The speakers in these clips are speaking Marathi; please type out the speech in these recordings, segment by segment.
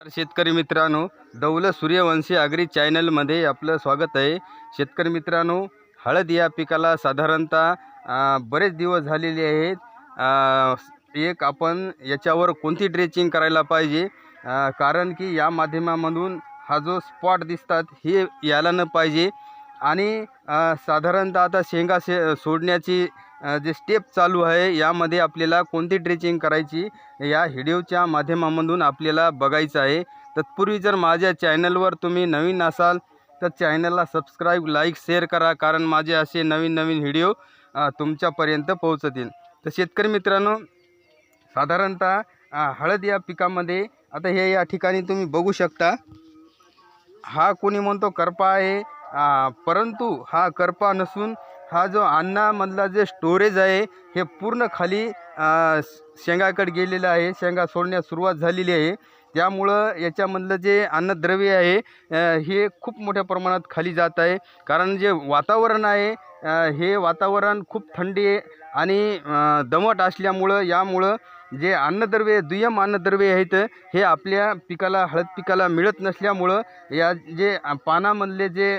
शेतकरी मित्रांनो दौल सूर्यवंशी आगरी चॅनलमध्ये आपलं स्वागत आहे. शेतकरी मित्रांनो हळद या पिकाला साधारणतः बरेच दिवस झालेले आहेत. एक आपण याच्यावर कोणती ड्रेचिंग करायला पाहिजे? कारण की या माध्यमामधून हा जो स्पॉट दिसतात हे यायला न पाहिजे. आणि साधारणतः आता शेंगा शे सोडण्याची जे स्टेप चालू आहे यामध्ये आपल्याला कोणती ड्रेचिंग करायची या व्हिडिओच्या माध्यमामधून आपल्याला बघायचं आहे. तत्पूर्वी जर माझ्या चॅनलवर तुम्ही नवीन असाल तर चॅनलला सबस्क्राईब लाईक शेअर करा कारण माझे असे नवीन नवीन व्हिडिओ तुमच्यापर्यंत पोहोचतील. तर शेतकरी मित्रांनो साधारणतः हळद या पिकामध्ये आता हे या ठिकाणी तुम्ही बघू शकता. हा कोणी म्हणतो करपा आहे परंतु हा करपा नसून हा जो अन्नामधला जे स्टोरेज आहे हे पूर्ण खाली शेंगाकडे गेलेलं आहे. शेंगा सोडण्यास सुरुवात झालेली आहे. त्यामुळं याच्यामधलं जे अन्नद्रव्य आहे हे खूप मोठ्या प्रमाणात खाली जात आहे. कारण जे वातावरण आहे हे वातावरण खूप थंडी आणि दमट असल्यामुळं यामुळं जे अन्नद्रव्य दुय्यम अन्नद्रव्य आहेत हे आपल्या पिकाला हळद पिकाला मिळत नसल्यामुळं या जे पानामधले जे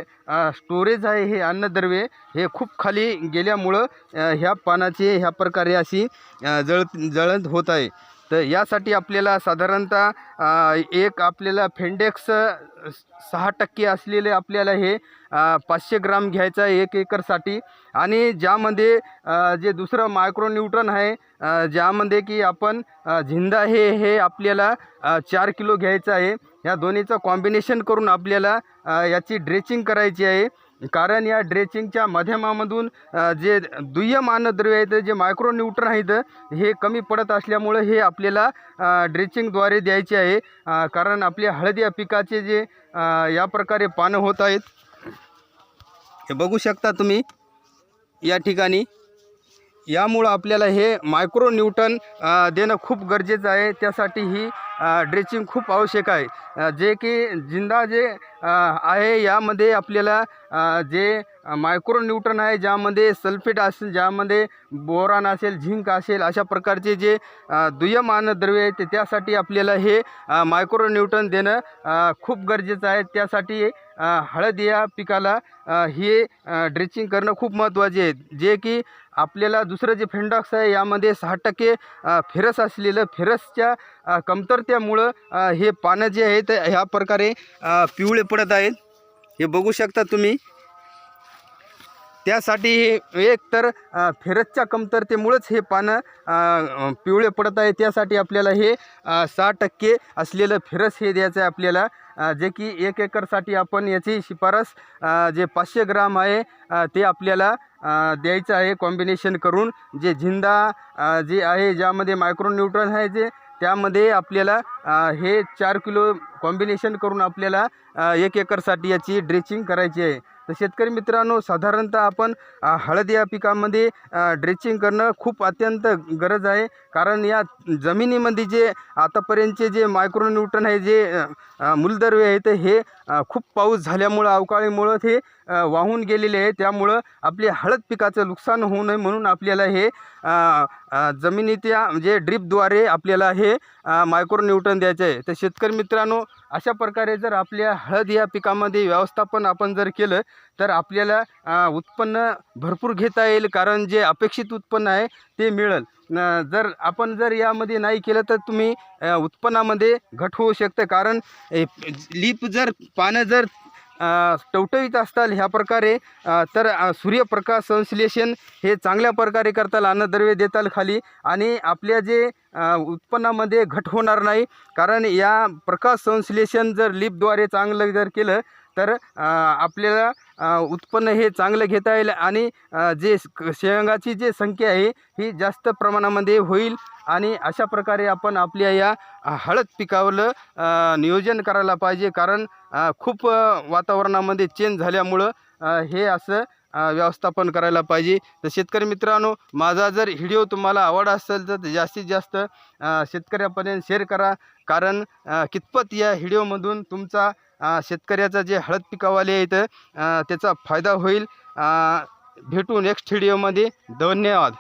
स्टोरेज आहे हे अन्नद्रव्य हे खूप खाली गेल्यामुळं ह्या पानाची ह्या प्रकारे अशी जळ जळत होत आहे. तर यासाठी आपल्याला साधारणतः एक आपल्याला फेंडेक्स सहा टक्के असलेले आपल्याला हे पाचशे ग्राम घ्यायचं आहे एक एकरसाठी. आणि ज्यामध्ये जे दुसरं मायक्रोन्यूट्रन आहे ज्यामध्ये की आपण झिंदा हे हे आपल्याला चार किलो घ्यायचं आहे. या दोन्हीचं कॉम्बिनेशन करून आपल्याला याची ड्रेचिंग करायची आहे. कारण या ड्रेचिंगच्या माध्यमामधून जे दुय्यम अन्नद्रव्य आहेत जे मायक्रोन्यूट्रन आहेत हे कमी पडत असल्यामुळं हे आपल्याला ड्रेचिंगद्वारे द्यायचे आहे. कारण आपल्या हळद या पिकाचे जे या प्रकारे पानं होत आहेत. हे बघू शकता तुम्ही या ठिकाणी. यामुळं आपल्याला हे मायक्रो न्यूटन देणं खूप गरजेचं आहे. त्यासाठी ही ड्रेचिंग खूप आवश्यक आहे. जे की जिंदा जे आहे यामध्ये आपल्याला जे मायक्रो न्यूटन आहे ज्यामध्ये सल्फेट असेल ज्यामध्ये बोरान असेल झिंक असेल अशा प्रकारचे जे दुय्यम अन्नद्रव्य आहे ते त्यासाठी आपल्याला हे मायक्रो न्यूटन देणं खूप गरजेचं आहे. त्यासाठी हळद या पिकाला हे ड्रेचिंग करणं खूप महत्त्वाचे आहे जे की आपल्याला दुसरं जे फेंडॉक्स आहे यामध्ये सहा टक्के फेरस असलेलं फेरसच्या कमतरतेमुळं हे पानं जे आहेत ह्या प्रकारे पिवळे पडत आहेत. हे बघू शकता तुम्ही. त्यासाठी हे एक तर अ, फेरसच्या कमतरतेमुळंच हे पानं पिवळे पडत आहे. त्यासाठी आपल्याला हे सहा टक्के असलेलं फेरस हे द्यायचं आहे आपल्याला. जे की एक एकरसाठी आपण याची शिफारस जे पाचशे ग्राम आहे ते आपल्याला द्यायचं आहे कॉम्बिनेशन करून. जे झिंदा जे आहे ज्यामध्ये मायक्रोन्यूट्रन आहे जे त्यामध्ये आपल्याला हे चार किलो कॉम्बिनेशन करून आपल्याला एक एकरसाठी याची ड्रेचिंग करायची आहे. तर शेतकरी मित्रांनो साधारणतः आपण हळद या पिकामध्ये ड्रेचिंग करणं खूप अत्यंत गरज आहे. कारण या जमिनीमध्ये जे आतापर्यंतचे जे मायक्रोन्यूट्रन आहे जे मूलद्रव्य आहे मूलद्रव्य आहेत हे खूप पाऊस झाल्यामुळं अवकाळीमुळं ते वाहून गेलेले आहे. त्यामुळं आपले हळद पिकाचं नुकसान होऊ नये म्हणून आपल्याला हे अ, जमिनीच्या म्हणजे ड्रीपद्वारे आपल्याला हे मायक्रोन्यूटन द्यायचं आहे. तर शेतकरी मित्रांनो अशा प्रकारे जर आपल्या हळद या पिकामध्ये व्यवस्थापन आपण जर केलं तर आपल्याला उत्पन्न भरपूर घेता येईल कारण जे अपेक्षित उत्पन्न आहे ते मिळेल. जर आपण जर यामध्ये नाही केलं तर तुम्ही उत्पन्नामध्ये घट होऊ शकतं. कारण लीप जर पानं जर टवटवीत असताल ह्या प्रकारे तर सूर्यप्रकाश संश्लेषण हे चांगल्या प्रकारे करताल अन्नद्रव्य देताल खाली आणि आपल्या जे उत्पन्नामध्ये घट होणार नाही कारण या प्रकाश संश्लेषण जर लीपद्वारे चांगलं जर केलं तर आपल्याला उत्पन्न हे चांगलं घेता येईल आणि जे शेंगाची जी संख्या आहे ही जास्त प्रमाणामध्ये होईल आणि अशा प्रकारे आपण आपल्या या हळद पिकावलं नियोजन करायला पाहिजे. कारण खूप वातावरणामध्ये चेंज झाल्यामुळं हे असं व्यवस्थापन करायला पाहिजे. तर शेतकरी मित्रांनो माझा जर व्हिडिओ तुम्हाला आवड असेल तर जास्तीत जास्त शेतकऱ्यापर्यंत शेअर करा. कारण कितपत या व्हिडिओमधून तुमचा शेतकऱ्याचा जे हळद पिकावाले आहेत त्याचा फायदा होईल. भेटू नेक्स्ट व्हिडिओमध्ये धन्यवाद.